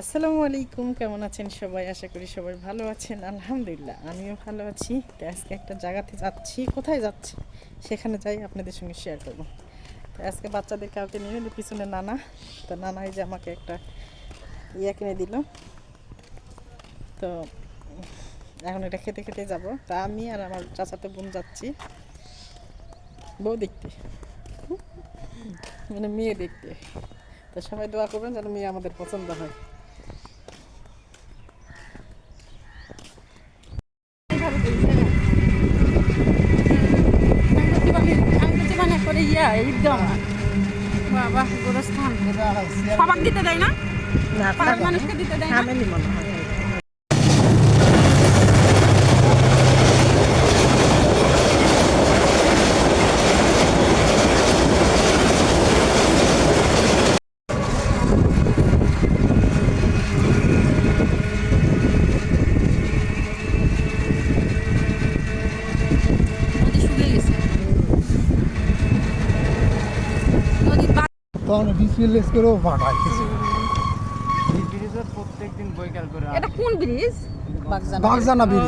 আসসালামু আলাইকুম, কেমন আছেন সবাই? আশা করি সবাই ভালো আছেন। আলহামদুলিল্লাহ, আমিও ভালো আছি। তো আজকে একটা জায়গাতে যাচ্ছি। কোথায় যাচ্ছি? সেখানে যাই আপনাদের সঙ্গে শেয়ার করব। তো আজকে বাচ্চাদের কাউকে নিয়ে নিল পিছনে নানা। তো নানা এই যে আমাকে একটা ইয়ে কিনে দিল। তো এখন এটা খেতে খেতে যাব। তা আমি আর আমার চাচাতে বোন যাচ্ছি। বউ দেখতে। মানে মেয়ে দেখতে। তো সবাই দোয়া করবেন যেন মেয়ে আমাদের পছন্দ হয় মানে করে ইয়া একদম। বাবা গোরস্থান। সবাক দিতে দেয় না? না মানুষকে দিতে দেয় না? আমি মনে হয়। নদীর তখন ডিসপ্লেস করেও পাঠায় কিছু ব্রিজের প্রত্যেকদিন বৈকাল করে এটা কোন ব্রিজ? বাগজান বাগজানা ও,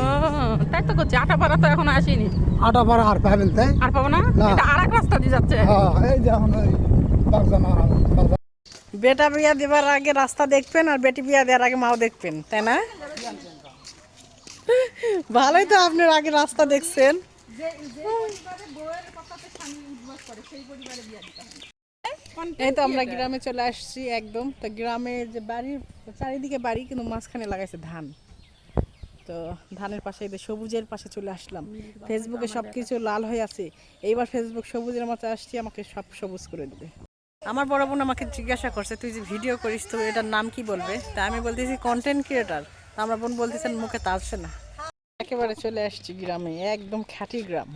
তাই তো করছি আটাপাড়া তো এখন আসেনি। আর পাবেন তাই? আর পাবো না। এটা আর এক রাস্তা দিয়ে যাচ্ছে। হ্যাঁ এই যে এখন বাগজানা বাগজানা। বেটা বিয়া দেবার আগে রাস্তা দেখবেন আর বেটি বিয়া দেওয়ার আগে মাও দেখবেন তাই না? ভালোই তো আপনার আগে রাস্তা দেখছেন। এই তো আমরা গ্রামে চলে আসছি একদম। তো গ্রামে যে বাড়ির চারিদিকে বাড়ি কিন্তু মাঝখানে লাগাইছে ধান। তো ধানের পাশে এই সবুজের পাশে চলে আসলাম। ফেসবুকে সব কিছু লাল হয়ে আছে। এইবার ফেসবুক সবুজের মতো আসছি আমাকে সব সবুজ করে দেবে। আমার বড় বোন আমাকে জিজ্ঞাসা করছে তুই যে ভিডিও করিস তো এটার নাম কি বলবে? তা আমি বলতেছি কন্টেন্ট ক্রিয়েটার আমার বোন বলতেছেন মুখে তা আসছে না। একেবারে চলে আসছি গ্রামে একদম খাঁটি গ্রাম।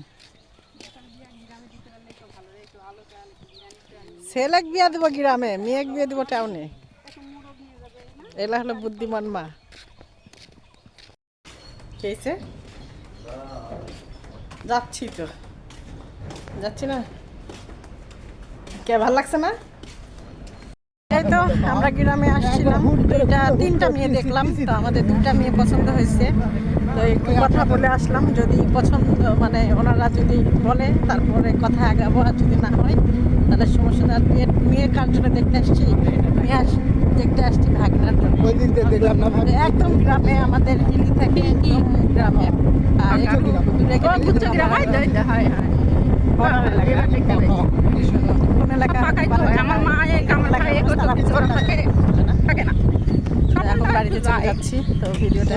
ছেলেক বিয়া দেবো গ্রামে, মেয়েক বিয়ে দেবো টাউনে। এলা হলো বুদ্ধিমান মা। কেছে? যাচ্ছি তো। যাচ্ছি না? কে, ভালো লাগছে না? তো, আমরা গ্রামে আসছিলাম। তিনটা মেয়ে দেখলাম, তো আমাদের দুইটা মেয়ে পছন্দ হয়েছে। তো একটু কথা বলে আসলাম, যদি পছন্দ মানে ওনারা যদি বলে, তারপরে কথা আগাবো আর যদি না হয়। তাহলে সমস্যা। আর মেয়ে মেয়ে কার জন্য দেখতে আসছি মেয়ে আস- দেখতে আসছি ভাগনার জন্য একদম গ্রামে আমাদের হিলি থেকে গ্রামে আর হয় হয়, হয়। হয়। আমার মা থাকে। থাকে না। এখন বাড়িতে চলে যাচ্ছি তো ভিডিওটা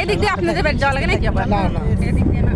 এদিক দিয়ে আপনাদের বাড়ি যাওয়া লাগে নাকি আবার না, না। এদিক দিয়ে না